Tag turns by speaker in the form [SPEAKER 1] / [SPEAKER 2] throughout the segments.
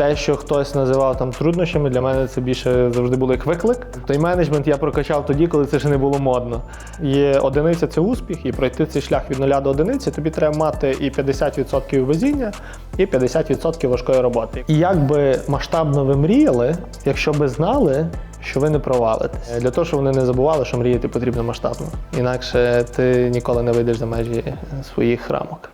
[SPEAKER 1] те, що хтось називав там труднощами, для мене це більше завжди було як виклик. Той менеджмент я прокачав тоді, коли це ще не було модно. Є одиниця це успіх, і пройти цей шлях від нуля до одиниці, тобі треба мати і 50% везіння, і 50% важкої роботи. І як би масштабно ви мріяли, якщо би знали, що ви не провалитесь. Для того, щоб вони не забували, що мріяти потрібно масштабно. Інакше ти ніколи не вийдеш за межі е, своїх рамок.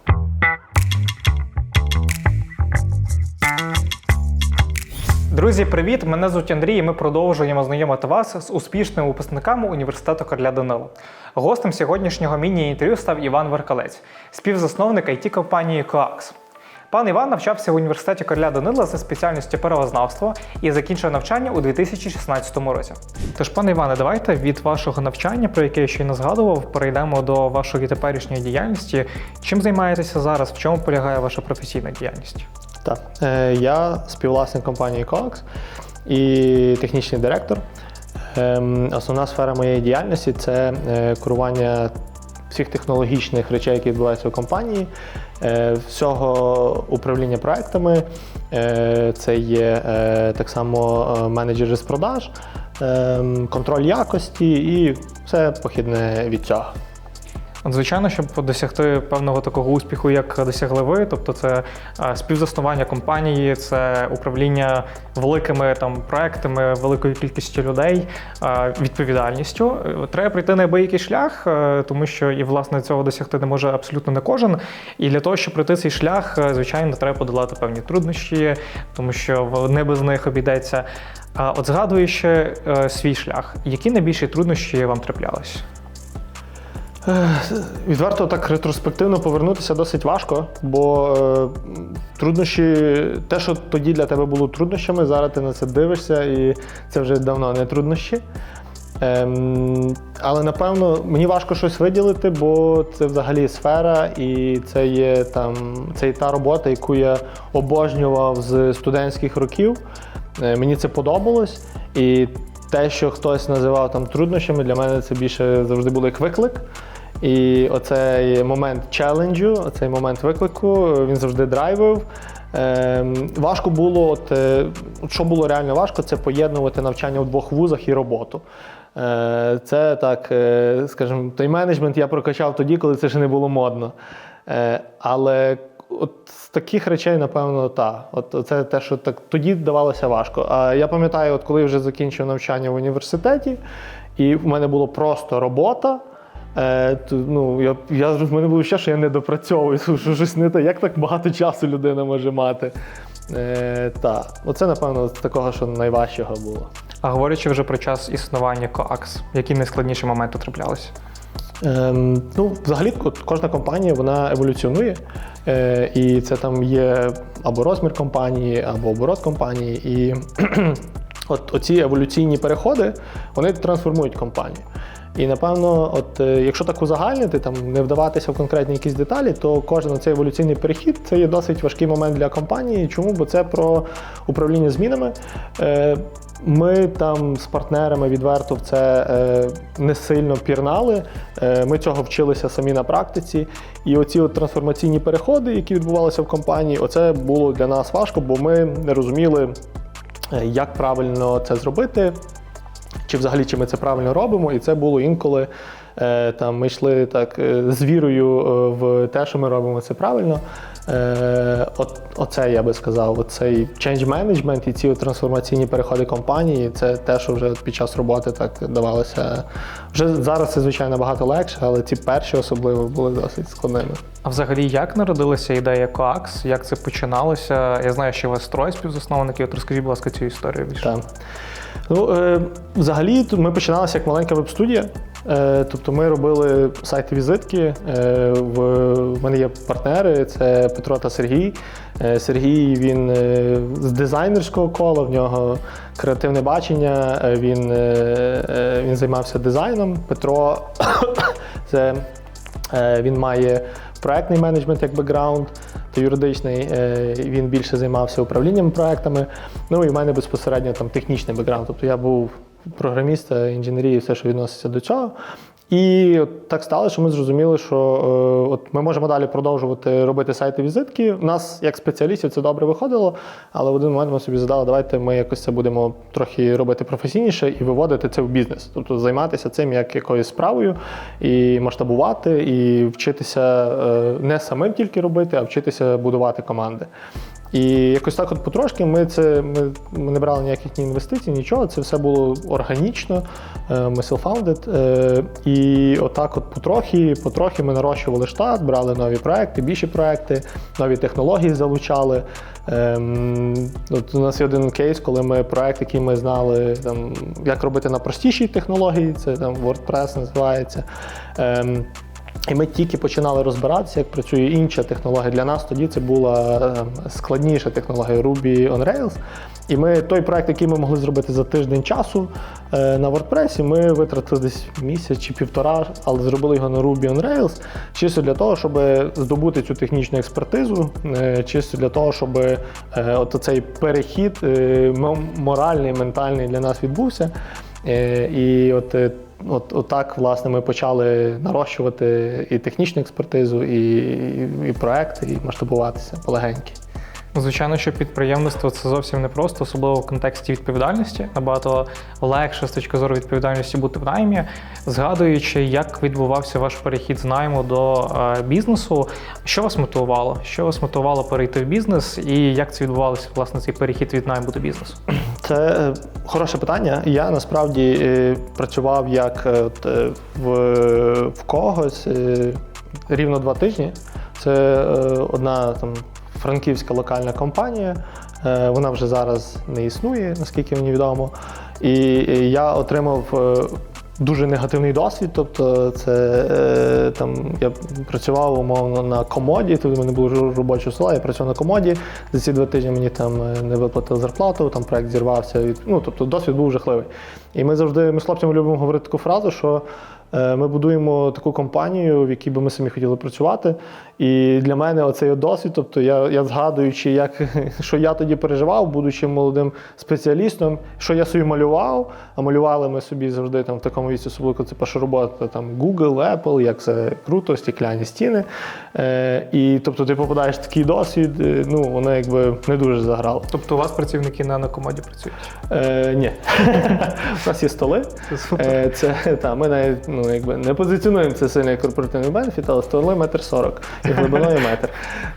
[SPEAKER 2] Друзі, привіт! Мене звуть Андрій. і Ми продовжуємо знайомити вас з успішними випускниками університету Короля Данила. Гостем сьогоднішнього міні-інтерв'ю став Іван Веркалець, співзасновник it компанії Coax. Пан Іван навчався в університеті Короля Данила за спеціальністю правознавства і закінчив навчання у 2016 році. Тож, пане Іване, давайте від вашого навчання, про яке я щойно згадував, перейдемо до вашої теперішньої діяльності. Чим займаєтеся зараз? В чому полягає ваша професійна діяльність?
[SPEAKER 1] Так, е, я співвласник компанії Coax і технічний директор. Ем, Основна сфера моєї діяльності це е, керування всіх технологічних речей, які відбуваються в компанії, е, всього управління проектами. Це є так само менеджери з продаж, ем, контроль якості і все похідне від цього.
[SPEAKER 2] От, Звичайно, щоб досягти певного такого успіху, як досягли ви, тобто це співзаснування компанії, це управління великими там проектами, великою кількістю людей, відповідальністю. Треба пройти неабиякий шлях, е, тому що і власне цього досягти не може абсолютно не кожен. І для того, щоб пройти цей шлях, е, звичайно, треба подолати певні труднощі, тому що не без них обійдеться. От згадуючи е, свій шлях, які найбільші труднощі вам траплялись?
[SPEAKER 1] Відверто так ретроспективно повернутися досить важко, бо е, труднощі, те, що тоді для тебе було труднощами, зараз ти на це дивишся, і це вже давно не труднощі. Ем, але напевно мені важко щось виділити, бо це взагалі сфера, і це є там це є та робота, яку я обожнював з студентських років. Е, мені це подобалось. І те, що хтось називав там труднощами, для мене це більше завжди було як виклик. І оцей момент челенджу, оцей момент виклику, він завжди драйвив. Ем, важко було, от, е, що було реально важко, це поєднувати навчання в двох вузах і роботу. Е, це так, е, скажімо, той менеджмент я прокачав тоді, коли це ще не було модно. Але от з таких речей, напевно, так. От це те, що так тоді давалося важко. А я пам'ятаю, от коли вже закінчив навчання в університеті, і в мене було просто робота. Е, то, ну, я, я, в мене було ще, що я не допрацьовую, що щось не те, як так багато часу людина може мати. Е, так, оце, напевно, з такого, що найважчого було.
[SPEAKER 2] А говорячи вже про час існування Coax, які найскладніші моменти траплялися?
[SPEAKER 1] Ем, ну, взагалі, кожна компанія вона еволюціонує, е, і це там є або розмір компанії, або оборот компанії. І от оці еволюційні переходи вони трансформують компанію. І напевно, от е, якщо так узагальнити, там не вдаватися в конкретні якісь деталі, то кожен цей еволюційний перехід це є досить важкий момент для компанії. Чому? Бо це про управління змінами. Е, Ми там з партнерами відверто в це е, не сильно пірнали. Е, Ми цього вчилися самі на практиці. І оці от трансформаційні переходи, які відбувалися в компанії, оце було для нас важко, бо ми не розуміли, е, як правильно це зробити, чи взагалі чи ми це правильно робимо. І це було інколи. е, Там ми йшли так е, з вірою е, в те, що ми робимо це правильно. От, оце я би сказав, оцей change management і ці трансформаційні переходи компанії, це те, що вже під час роботи так давалося. Вже зараз це звичайно набагато легше, але ці перші особливо були досить складними.
[SPEAKER 2] А взагалі, як народилася ідея Coax? Як це починалося? Я знаю, що у вас троє співзасновників. От розкажіть, будь ласка, цю історію більше.
[SPEAKER 1] Так. Ну, е, взагалі, ми починалися як маленька веб-студія. Е, тобто ми робили сайти-візитки. Е, в, в мене є партнери, це Петро та Сергій. Е, Сергій він е, з дизайнерського кола, в нього креативне бачення, е, він, е, е, він займався дизайном. Петро це Він має проектний менеджмент як бекграунд та юридичний. Е, Він більше займався управлінням проектами. Ну і в мене безпосередньо там технічний бекграунд. Тобто я був програміст, е, інженерії, все, що відноситься до цього. І от так сталося, що ми зрозуміли, що е, от ми можемо далі продовжувати робити сайти візитки. У нас, як спеціалістів, це добре виходило, але в один момент ми собі задали, давайте ми якось це будемо трохи робити професійніше і виводити це в бізнес. Тобто займатися цим як якоюсь справою і масштабувати, і вчитися е, не самим тільки робити, а вчитися будувати команди. І якось так, от потрошки, ми це ми, ми не брали ніяких ні інвестицій, нічого. Це все було органічно. е, Ми е, І отак, от потрохи, потрохи ми нарощували штат, брали нові проекти, більші проекти, нові технології залучали. Ем, От у нас є один кейс, коли ми проект, який ми знали, там, як робити на простішій технології, це там WordPress називається. Ем, і ми тільки починали розбиратися, як працює інша технологія. Для нас тоді це була е, складніша технологія Ruby on Rails. І ми той проект, який ми могли зробити за тиждень часу е, на WordPress, ми витратили десь місяць чи півтора, але зробили його на Ruby on Rails, чисто для того, щоб здобути цю технічну експертизу, е, чисто для того, щоб е, цей перехід моральний, ментальний для нас відбувся. І от, от, от так, власне, ми почали нарощувати і технічну експертизу, і, і, і проект, і масштабуватися полегеньки.
[SPEAKER 2] Ну, Звичайно, що підприємництво це зовсім не просто, особливо в контексті відповідальності. Набагато легше з точки зору відповідальності бути в наймі. Згадуючи, як відбувався ваш перехід з найму до е, бізнесу, що вас мотивувало? Що вас мотивувало перейти в бізнес, і як це відбувалося власне цей перехід від найму до бізнесу?
[SPEAKER 1] Це е, хороше питання. Я насправді е, працював як е, е, в, в когось е, рівно два тижні. Це е, одна там франківська локальна компанія. Е, Вона вже зараз не існує, наскільки мені відомо. І е, я отримав. Дуже негативний досвід, тобто це е, там я працював умовно на комоді, тут у мене було робоче стола, я працював на комоді. За ці два тижні мені там е, не виплатили зарплату, там проект зірвався. і, Ну тобто досвід був жахливий. І ми завжди ми з хлопцями любимо говорити таку фразу, що е, ми будуємо таку компанію, в якій би ми самі хотіли працювати. І для мене оцей досвід, тобто я, я згадуючи, як що я тоді переживав, будучи молодим спеціалістом, що я собі малював, а малювали ми собі завжди там в такому віці, особливо коли це перша робота, там Google, Apple, як це круто, стікляні стіни. Е, і тобто ти попадаєш в такий досвід, е, ну воно якби не дуже заграло.
[SPEAKER 2] Тобто у вас працівники на комоді працюють?
[SPEAKER 1] Е, ні. У нас є столи.
[SPEAKER 2] Це.
[SPEAKER 1] Е, Це та ми навіть ну якби не позиціонуємо це сильно як корпоративний бенефіт, але столи метр сорок і глибиною метр.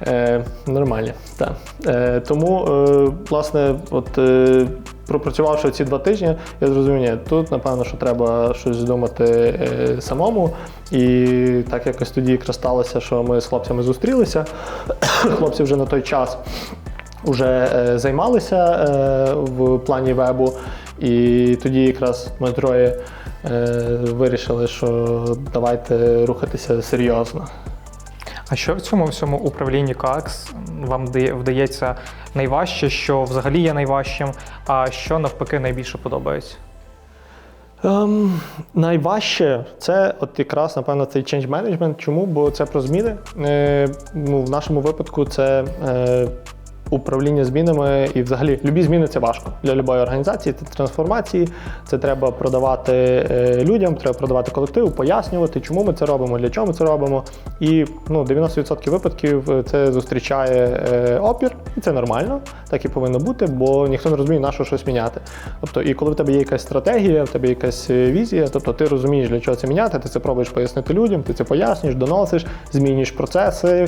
[SPEAKER 1] Е, Нормальні. Так. Е, тому, е, власне, от е, пропрацювавши ці два тижні, я зрозумів, ні, тут напевно, що треба щось думати е, самому. І так якось тоді якраз сталося, що ми з хлопцями зустрілися. Хлопці вже на той час вже е, займалися е, в плані вебу, і тоді якраз ми троє е, вирішили, що давайте рухатися серйозно.
[SPEAKER 2] А що в цьому всьому управлінні КАКС вам вдається найважче, що взагалі є найважчим, а що навпаки найбільше подобається?
[SPEAKER 1] Ем, найважче це от якраз напевно цей change management. Чому? Бо це про зміни. Е, ну, в нашому випадку це е, управління змінами і взагалі любі зміни це важко для будь-якої організації. Це трансформації, це треба продавати е, людям, треба продавати колективу, пояснювати, чому ми це робимо, для чого ми це робимо. І ну, 90% випадків е, це зустрічає е, опір, і це нормально, так і повинно бути, бо ніхто не розуміє, на що щось міняти. Тобто, і коли в тебе є якась стратегія, в тебе є якась візія, тобто ти розумієш, для чого це міняти, ти це пробуєш пояснити людям, ти це пояснюєш, доносиш, змінюєш процеси.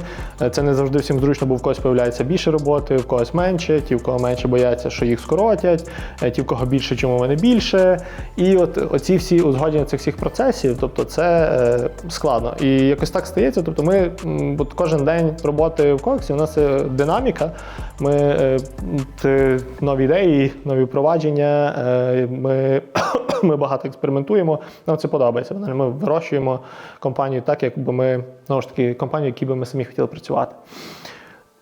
[SPEAKER 1] Це не завжди всім зручно, бо в когось появляється більше роботи, в когось менше, ті, в кого менше бояться, що їх скоротять, е, ті, в кого більше, чому вони більше. І от оці всі узгодження цих всіх процесів, тобто це е, складно. І якось так стається. Тобто, ми от кожен день роботи в Коксі, у нас е, динаміка. Ми нові ідеї, нові впровадження. Ми, ми багато експериментуємо. Нам це подобається. Ми вирощуємо компанію так, якби ми знову ж таки компанію, які би ми самі хотіли працювати.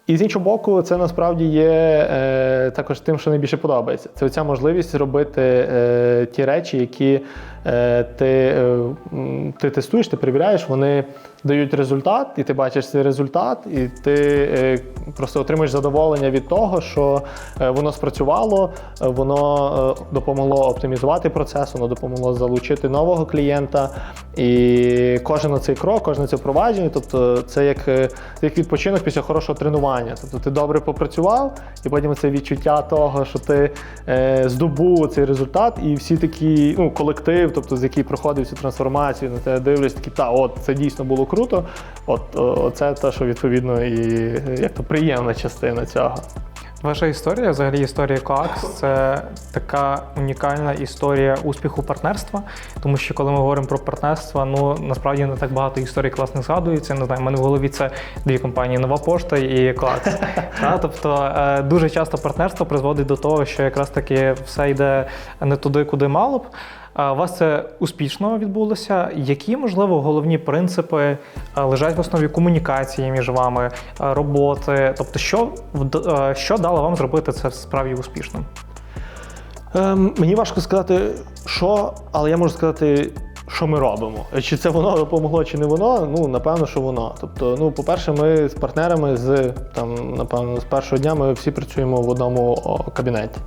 [SPEAKER 1] І з іншого боку, це насправді є е, також тим, що найбільше подобається. Це оця можливість робити е, ті речі, які е, ти, е, ти тестуєш, ти перевіряєш, вони дають результат, і ти бачиш цей результат, і ти е, просто отримуєш задоволення від того, що е, воно спрацювало, е, воно допомогло оптимізувати процес, воно допомогло залучити нового клієнта. І кожен цей крок, кожне це впровадження, тобто це як, як відпочинок після хорошого тренування. Тобто ти добре попрацював, і потім це відчуття того, що ти здобув цей результат, і всі такі, ну, колектив, тобто з який проходив цю трансформацію, на тебе дивлюсь, такі, та, от це дійсно було круто. От це те, що відповідно і як то приємна частина цього.
[SPEAKER 2] Ваша історія, взагалі історія Коакс, це така унікальна історія успіху партнерства. Тому що коли ми говоримо про партнерство, ну насправді не так багато історій класних згадується. Не знаю, в мене в голові це дві компанії Нова Пошта і Коакс. Тобто е, дуже часто партнерство призводить до того, що якраз таки все йде не туди, куди мало б. У вас це успішно відбулося. Які, можливо, головні принципи е, лежать в основі комунікації між вами, е, роботи? Тобто, що, е, що дало вам зробити це справді успішним?
[SPEAKER 1] Ем, мені важко сказати, що, але я можу сказати, що ми робимо. Чи це воно допомогло, чи не воно? Ну, напевно, що воно. Тобто, ну, по-перше, ми з партнерами з там, напевно, з першого дня ми всі працюємо в одному кабінеті.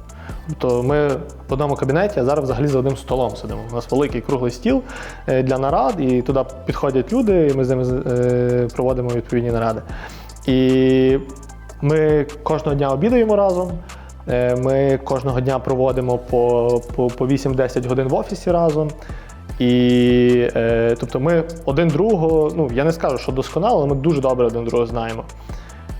[SPEAKER 1] Тобто ми в одному кабінеті, а зараз взагалі за одним столом сидимо. У нас великий круглий стіл е, для нарад, і туди підходять люди, і ми з ними е, проводимо відповідні наради. І ми кожного дня обідаємо разом. Е, Ми кожного дня проводимо по, по, по 8-10 годин в офісі разом. І е, тобто ми один другого, ну я не скажу, що досконало, але ми дуже добре один другого знаємо.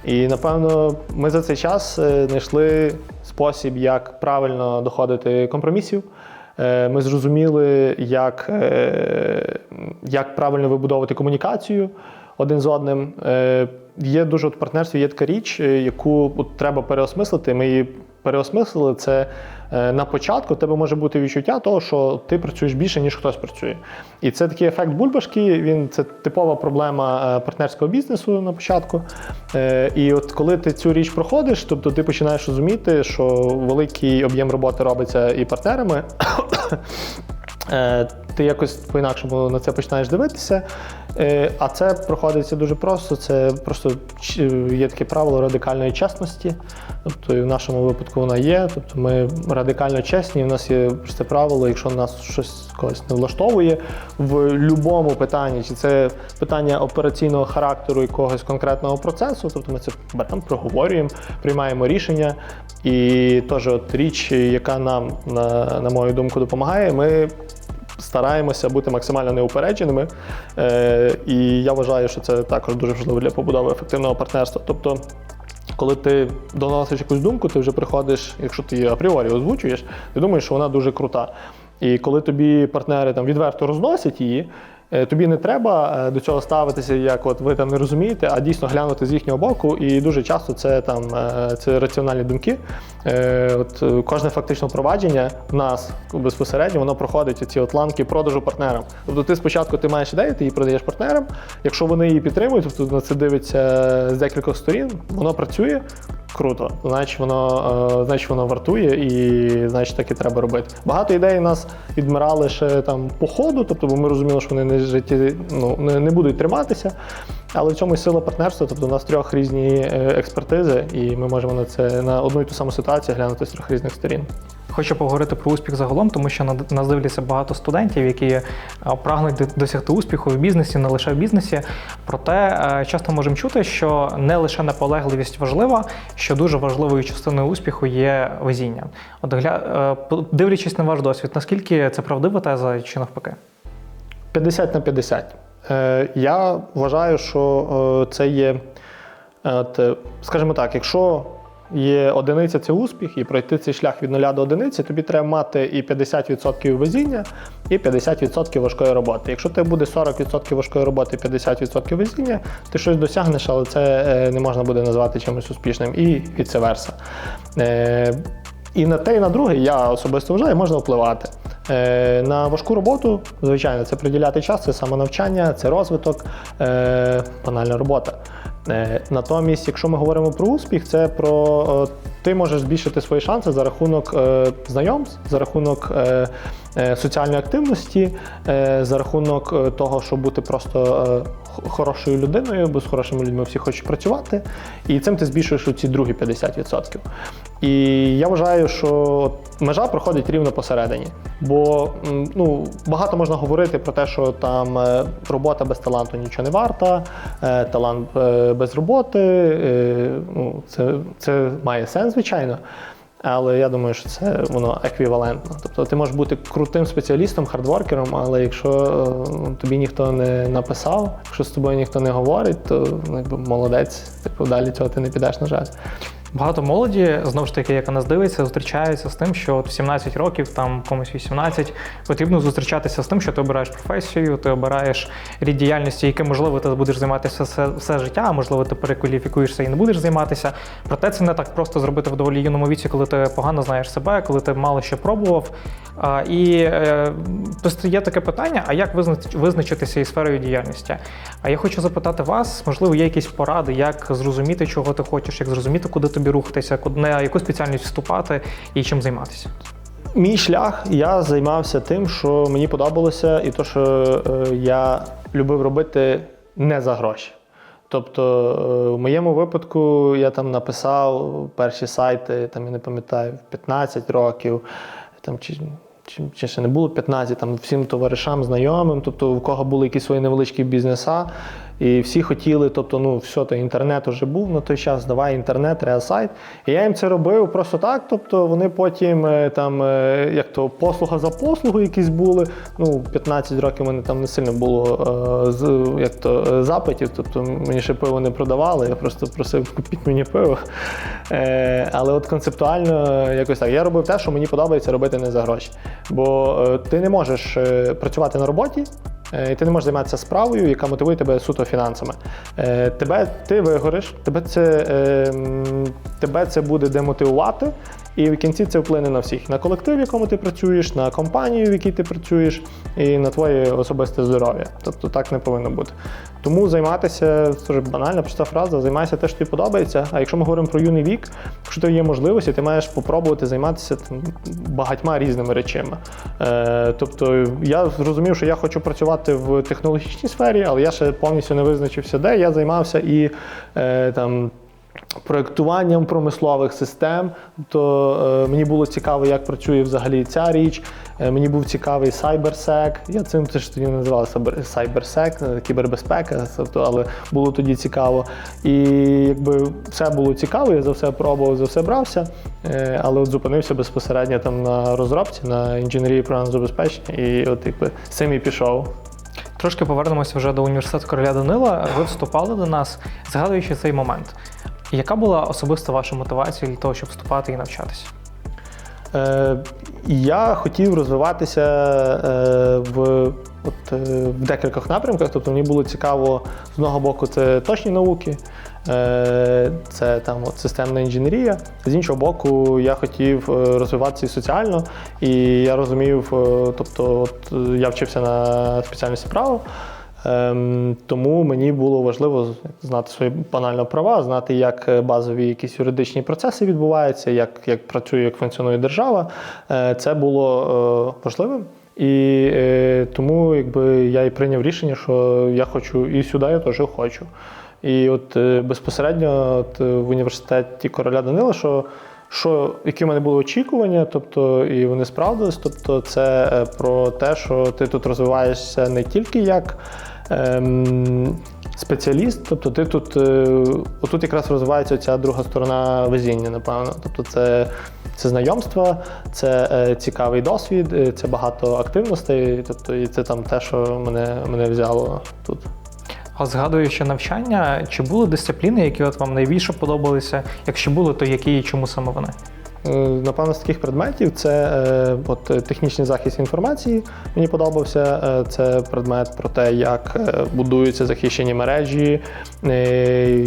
[SPEAKER 1] І напевно, ми за цей час знайшли спосіб, як правильно доходити компромісів. Е, Ми зрозуміли, як, е, як правильно вибудовувати комунікацію один з одним. Е, Є дуже от партнерство, є така річ, яку от треба переосмислити. Ми її переосмислили. Це е, на початку тебе може бути відчуття того, що ти працюєш більше, ніж хтось працює. І це такий ефект бульбашки. Він це типова проблема е, партнерського бізнесу на початку. Е, І от коли ти цю річ проходиш, тобто ти починаєш розуміти, що великий об'єм роботи робиться і партнерами. Ти якось по-інакшому на це починаєш дивитися. Е, А це проходиться дуже просто. Це просто є таке правило радикальної чесності. Тобто в нашому випадку вона є. Тобто ми радикально чесні. У нас є це правило, якщо нас щось когось не влаштовує в будь-якому питанні, чи це питання операційного характеру якогось конкретного процесу, тобто ми це беремо, проговорюємо, приймаємо рішення. І теж от річ, яка нам, на, на мою думку, допомагає, ми стараємося бути максимально неупередженими. Е, і я вважаю, що це також дуже важливо для побудови ефективного партнерства. Тобто, коли ти доносиш якусь думку, ти вже приходиш, якщо ти її апріорі озвучуєш, ти думаєш, що вона дуже крута. І коли тобі партнери там відверто розносять її, тобі не треба е, до цього ставитися, як от ви там не розумієте, а дійсно глянути з їхнього боку. І дуже часто це там е, це раціональні думки. Е, От е, кожне фактично провадження в нас безпосередньо воно проходить ці от ланки продажу партнерам. Тобто ти спочатку ти маєш ідею, ти її продаєш партнерам. Якщо вони її підтримують, тобто на це дивиться з декількох сторін, воно працює. Круто, значить воно, е, значить воно вартує і значить так і треба робити. Багато ідей нас відмирали ще там по ходу, тобто бо ми розуміли, що вони не житті, ну, не, не будуть триматися. Але в цьому сила партнерства, тобто у нас трьох різні е, експертизи, і ми можемо на це на одну і ту саму ситуацію глянути з трьох різних сторін.
[SPEAKER 2] Хочу поговорити про успіх загалом, тому що на- нас дивляться багато студентів, які е, прагнуть досягти успіху в бізнесі, не лише в бізнесі. Проте е, часто можемо чути, що не лише наполегливість важлива, що дуже важливою частиною успіху є везіння. От е, дивлячись на ваш досвід, наскільки це правдива теза чи навпаки?
[SPEAKER 1] 50 на 50. Е, я вважаю, що це є, скажімо так, якщо є одиниця це успіх, і пройти цей шлях від нуля до одиниці, тобі треба мати і 50% везіння, і 50% важкої роботи. Якщо тебе буде 40% важкої роботи і 50% везіння, ти щось досягнеш, але це е, не можна буде назвати чимось успішним, і vice-versa. Е, і на те, і на друге, я особисто вважаю, можна впливати. Е, на важку роботу, звичайно, це приділяти час, це самонавчання, це розвиток, банальна робота. Е, натомість, якщо ми говоримо про успіх, це про е, ти можеш збільшити свої шанси за рахунок е, знайомств, за рахунок соціальної активності, за рахунок того, щоб бути просто хорошою людиною, бо з хорошими людьми всі хочуть працювати, і цим ти збільшуєш ці другі 50%. І я вважаю, що межа проходить рівно посередині. Бо ну, багато можна говорити про те, що там е, робота без таланту нічого не варта, е, талант е, без роботи. Ну, це, це має сенс, звичайно. Але я думаю, що це воно еквівалентно. Тобто ти можеш бути крутим спеціалістом, хардворкером, але якщо е, тобі ніхто не написав, якщо з тобою ніхто не говорить, то ну, якби молодець, типу, далі цього ти не підеш, на жаль.
[SPEAKER 2] Багато молоді, знову ж таки, яка нас дивиться, зустрічається з тим, що в 17 років, там комусь 18, потрібно зустрічатися з тим, що ти обираєш професію, ти обираєш рід діяльності, яким, можливо, ти будеш займатися все, все життя, а можливо, ти перекваліфікуєшся і не будеш займатися. Проте це не так просто зробити в доволі юному віці, коли ти погано знаєш себе, коли ти мало що пробував. А, і е, просто є таке питання: а як визначитися із сферою діяльності? А я хочу запитати вас, можливо, є якісь поради, як зрозуміти, чого ти хочеш, як зрозуміти, куди тобі рухатися, куди на яку спеціальність вступати і чим займатися.
[SPEAKER 1] Мій шлях я займався тим, що мені подобалося, і то, що е, я любив робити не за гроші. Тобто, е, в моєму випадку я там написав перші сайти, там я не пам'ятаю, в 15 років, там чи. Чи, чи ще не було 15, там всім товаришам, знайомим, тобто у кого були якісь свої невеличкі бізнеса, і всі хотіли, тобто, ну все, то інтернет вже був на той час, давай інтернет, треба сайт. І я їм це робив просто так. Тобто вони потім е, там, е, як то послуга за послугу якісь були. Ну, 15 років мене там не сильно було е, з, як то, запитів, тобто мені ще пиво не продавали, я просто просив купіть мені пиво. Але от концептуально якось так. Я робив те, що мені подобається робити не за гроші. Бо ти не можеш працювати на роботі. Е, І ти не можеш займатися справою, яка мотивує тебе суто фінансами. Е, Тебе ти вигориш, тебе це, е, тебе це буде демотивувати, і в кінці це вплине на всіх: на колектив, в якому ти працюєш, на компанію, в якій ти працюєш, і на твоє особисте здоров'я. Тобто так не повинно бути. Тому займатися це ж банальна, проста фраза, займайся те, що тобі подобається. А якщо ми говоримо про юний вік, якщо ти є можливості, ти маєш спробувати займатися там, багатьма різними речами. Е, тобто я зрозумів, що я хочу працювати в технологічній сфері, але я ще повністю не визначився, де я займався і е, там. Проєктуванням промислових систем, то е, мені було цікаво, як працює взагалі ця річ. Е, мені був цікавий CyberSec. Я цим теж тоді називав CyberSec, е, кібербезпека, тобто, але було тоді цікаво. І якби все було цікаво, я за все пробував, за все брався, але от зупинився безпосередньо там на розробці, на інженерії програмного забезпечення, і от якби з цим і пішов.
[SPEAKER 2] Трошки повернемося вже до університету короля Данила. Ви вступали до нас, згадуючи цей момент. Яка була особиста ваша мотивація для того, щоб вступати і навчатися?
[SPEAKER 1] Е, я хотів розвиватися е, в, от, е, в декількох напрямках. Тобто мені було цікаво з одного боку, це точні науки, це там от, системна інженерія. З іншого боку, я хотів розвиватися і соціально, і я розумів, тобто, от, я вчився на спеціальності право. Ем, тому мені було важливо знати свої банально права, знати, як е, базові якісь юридичні процеси відбуваються, як, як працює, як функціонує держава. Е, це було е, важливим. І е, тому якби, я і прийняв рішення, що я хочу і сюди я теж хочу. І от е, безпосередньо от, в університеті короля Данила, що що, які в мене були очікування, тобто і вони справдились. Тобто, це про те, що ти тут розвиваєшся не тільки як ем, спеціаліст, тобто ти тут е, отут якраз розвивається ця друга сторона везіння, напевно. Тобто, це, це знайомства, це е, цікавий досвід, е, це багато активностей. Тобто, і це там те, що мене, мене взяло тут.
[SPEAKER 2] А згадуючи навчання, чи були дисципліни, які от вам найбільше подобалися? Якщо були, то які і чому саме вони?
[SPEAKER 1] Е, Напевно, з таких предметів це е, от, технічний захист інформації. Мені подобався. Е, Це предмет про те, як будуються захищені мережі,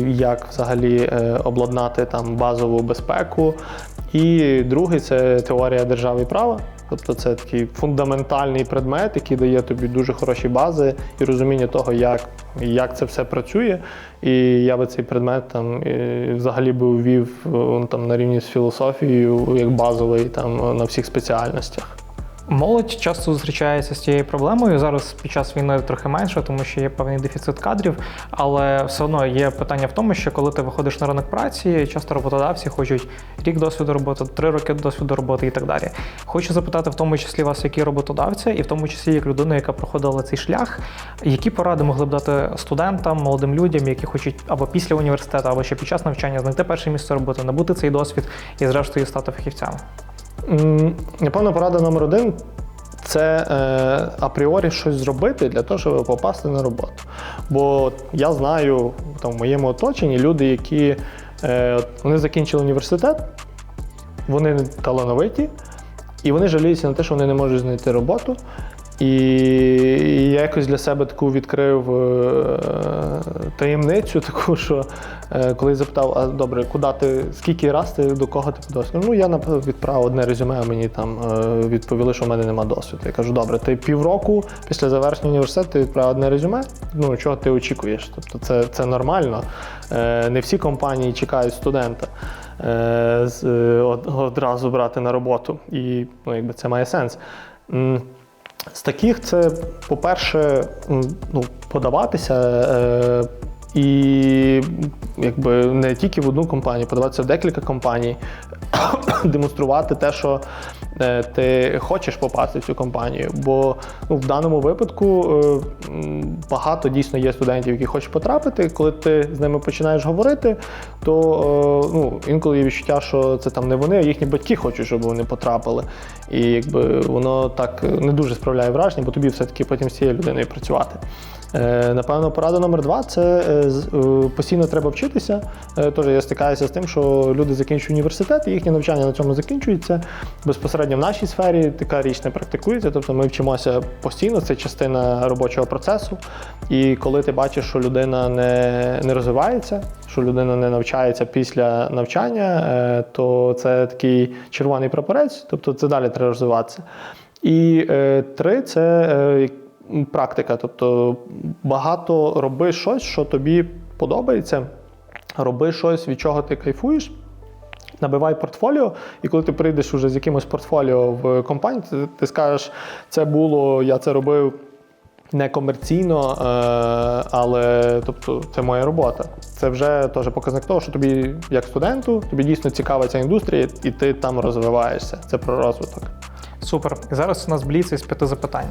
[SPEAKER 1] як взагалі обладнати там базову безпеку. І другий це теорія держави і права. Тобто це такий фундаментальний предмет, який дає тобі дуже хороші бази і розуміння того, як, як це все працює. І я би цей предмет там взагалі би ввів е, там на рівні з філософією як базовий там на всіх спеціальностях.
[SPEAKER 2] Молодь часто зустрічається з цією проблемою. Зараз під час війни трохи менше, тому що є певний дефіцит кадрів. Але все одно є питання в тому, що коли ти виходиш на ринок праці, часто роботодавці хочуть рік досвіду роботи, три роки досвіду роботи і так далі. Хочу запитати в тому числі вас, які роботодавці, і в тому числі як людина, яка проходила цей шлях, які поради могли б дати студентам, молодим людям, які хочуть або після університету, або ще під час навчання знайти перше місце роботи, набути цей досвід і зрештою стати фахівцями.
[SPEAKER 1] Напевно, порада номер один це е, апріорі щось зробити для того, щоб попасти на роботу. Бо я знаю там, в моєму оточенні люди, які е, вони закінчили університет, вони талановиті, і вони жаліються на те, що вони не можуть знайти роботу. І я якось для себе таку відкрив е, таємницю, таку, що е, коли запитав, а добре, куди ти, скільки раз ти до кого ти подався? Ну я відправив одне резюме, мені там е, відповіли, що в мене немає досвіду. Я кажу, добре, ти півроку після завершення університету ти відправив одне резюме. Ну чого ти очікуєш? Тобто це, це нормально. Не всі компанії чекають студента. з- е, Одразу брати на роботу, і ну, якби це має сенс. З таких це, по-перше, ну, подаватися е, і якби не тільки в одну компанію, подаватися в декілька компаній, демонструвати те, що ти хочеш попасти в цю компанію. Бо ну, в даному випадку е, багато дійсно є студентів, які хочуть потрапити. Коли ти з ними починаєш говорити, то е, ну, інколи є відчуття, що це там не вони, а їхні батьки хочуть, щоб вони потрапили. І якби воно так не дуже справляє враження, бо тобі все-таки потім з цією людиною працювати. Е, Напевно, порада номер два це е, е, постійно треба вчитися. Тож я стикаюся з тим, що люди закінчують університет, і їхнє навчання на цьому закінчується. Безпосередньо в нашій сфері така річ не практикується. Тобто ми вчимося постійно, це частина робочого процесу. І коли ти бачиш, що людина не, не розвивається, що людина не навчається після навчання, то це такий червоний прапорець, тобто це далі треба розвиватися. І три це практика. Тобто багато роби щось, що тобі подобається, роби щось, від чого ти кайфуєш. Набивай портфоліо, і коли ти прийдеш уже з якимось портфоліо в компанію, ти, ти скажеш, це було, я це робив некомерційно, е, але тобто, це моя робота. Це вже теж показник того, що тобі, як студенту, тобі дійсно цікава ця індустрія, і ти там розвиваєшся. Це про розвиток.
[SPEAKER 2] Супер. Зараз у нас бліц із п'яти запитань.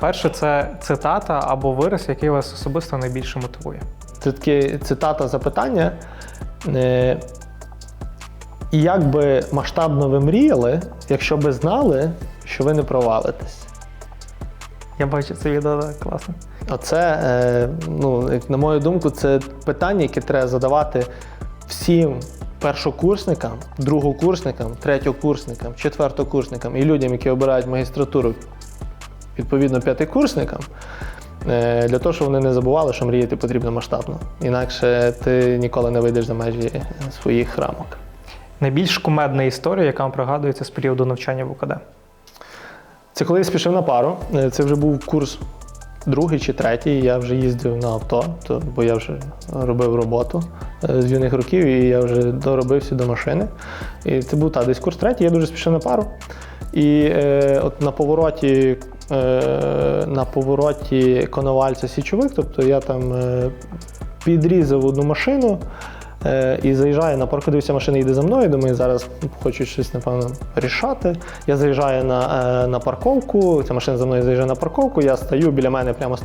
[SPEAKER 2] Перше це цитата або вираз, який вас особисто найбільше мотивує.
[SPEAKER 1] Це таке цитата запитання. Е, І як би масштабно ви мріяли, якщо би знали, що ви не провалитесь?
[SPEAKER 2] Я бачу це відео, класно.
[SPEAKER 1] Оце, е, ну, на мою думку, це питання, яке треба задавати всім першокурсникам, другокурсникам, третьокурсникам, четвертокурсникам і людям, які обирають магістратуру, відповідно, п'ятикурсникам, е, для того, щоб вони не забували, що мріяти потрібно масштабно. Інакше ти ніколи не вийдеш за межі своїх рамок.
[SPEAKER 2] Найбільш кумедна історія, яка вам пригадується з періоду навчання в УКД.
[SPEAKER 1] Це коли я спішив на пару. Е, Це вже був курс другий чи третій. Я вже їздив на авто, бо я вже робив роботу е, з юних років, і я вже доробився до машини. І це був та, десь курс третій, я дуже спішив на пару. І е, от на повороті, на повороті Коновальця Січовик, тобто я там е, підрізав одну машину. Е, І заїжджаю на парку, дивився, машина йде за мною. Думаю, зараз хочуть щось, напевно, рішати. Я заїжджаю на, е, на парковку, ця машина за мною заїжджає на парковку, я стою, біля мене прямо.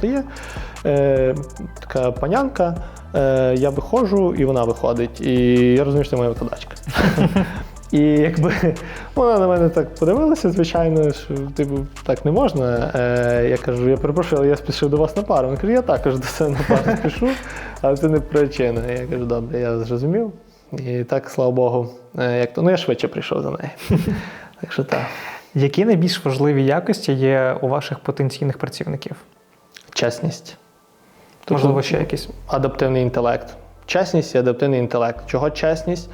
[SPEAKER 1] Е, така панянка. Е, я виходжу, і вона виходить. І я розумію, що це моя автодачка. І якби вона на мене так подивилася, звичайно, що типу так не можна. Е, я кажу, я перепрошую, але я спішив до вас на пару. Він каже, я також до себе на пару спішу, але це не причина. Я кажу, добре, я зрозумів. І так, слава Богу, е, як то ну я швидше прийшов за нею. Так що так.
[SPEAKER 2] Які найбільш важливі якості є у ваших потенційних працівників?
[SPEAKER 1] Чесність.
[SPEAKER 2] Можливо, ще якісь.
[SPEAKER 1] адаптивний інтелект. Чесність і адаптивний інтелект. Чого чесність?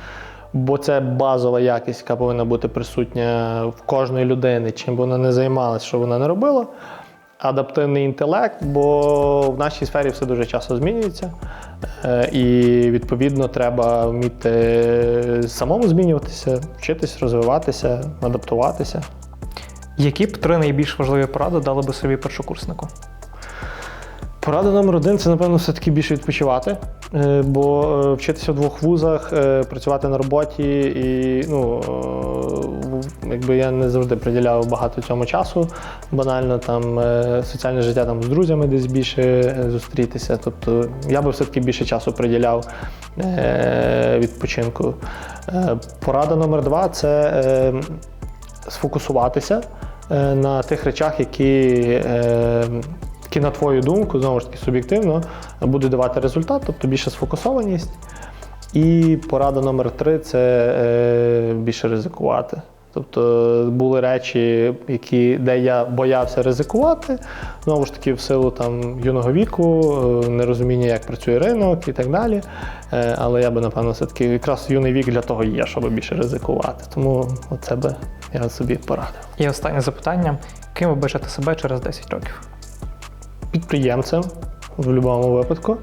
[SPEAKER 1] Бо це базова якість, яка повинна бути присутня в кожної людини, чим би вона не займалася, що вона не робила. Адаптивний інтелект, бо в нашій сфері все дуже часто змінюється. Е, І відповідно треба вміти самому змінюватися, вчитись, розвиватися, адаптуватися.
[SPEAKER 2] Які б три найбільш важливі поради дали би собі першокурснику?
[SPEAKER 1] Порада номер один це, напевно, все-таки більше відпочивати, е, бо е, вчитися в двох вузах, е, працювати на роботі, і ну, якби я не завжди приділяв багато цьому часу. Банально там соціальне життя там з друзями десь більше зустрітися. Тобто я би все-таки більше часу приділяв відпочинку. Порада номер два це сфокусуватися на тих речах, які, які, на твою думку, знову ж таки, суб'єктивно, будуть давати результат, тобто більше сфокусованість. І порада номер три це е, більше ризикувати. Тобто були речі, які, де я боявся ризикувати, знову ж таки, в силу там юного віку, е, нерозуміння, як працює ринок і так далі. Е, Але я би, напевно, все-таки якраз юний вік для того є, щоб більше ризикувати. Тому оце би я собі порадив.
[SPEAKER 2] І останнє запитання: ким ви бачите себе через 10 років?
[SPEAKER 1] Підприємцем в будь-якому випадку.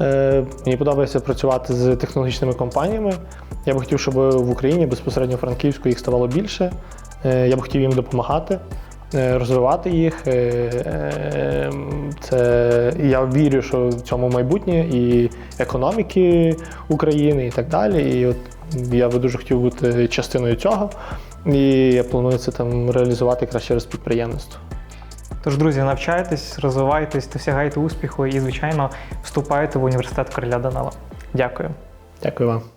[SPEAKER 1] Е, мені подобається працювати з технологічними компаніями. Я би хотів, щоб в Україні безпосередньо Франківську їх ставало більше. Е, я б хотів їм допомагати. е, Розвивати їх, це я вірю, що в цьому майбутнє і економіки України, і так далі. І от я би дуже хотів бути частиною цього. І я планую це там реалізувати якраз через підприємництво.
[SPEAKER 2] Тож, друзі, навчайтесь, розвивайтесь, досягайте успіху і, звичайно, вступайте в університет Короля Данила. Дякую.
[SPEAKER 1] Дякую вам.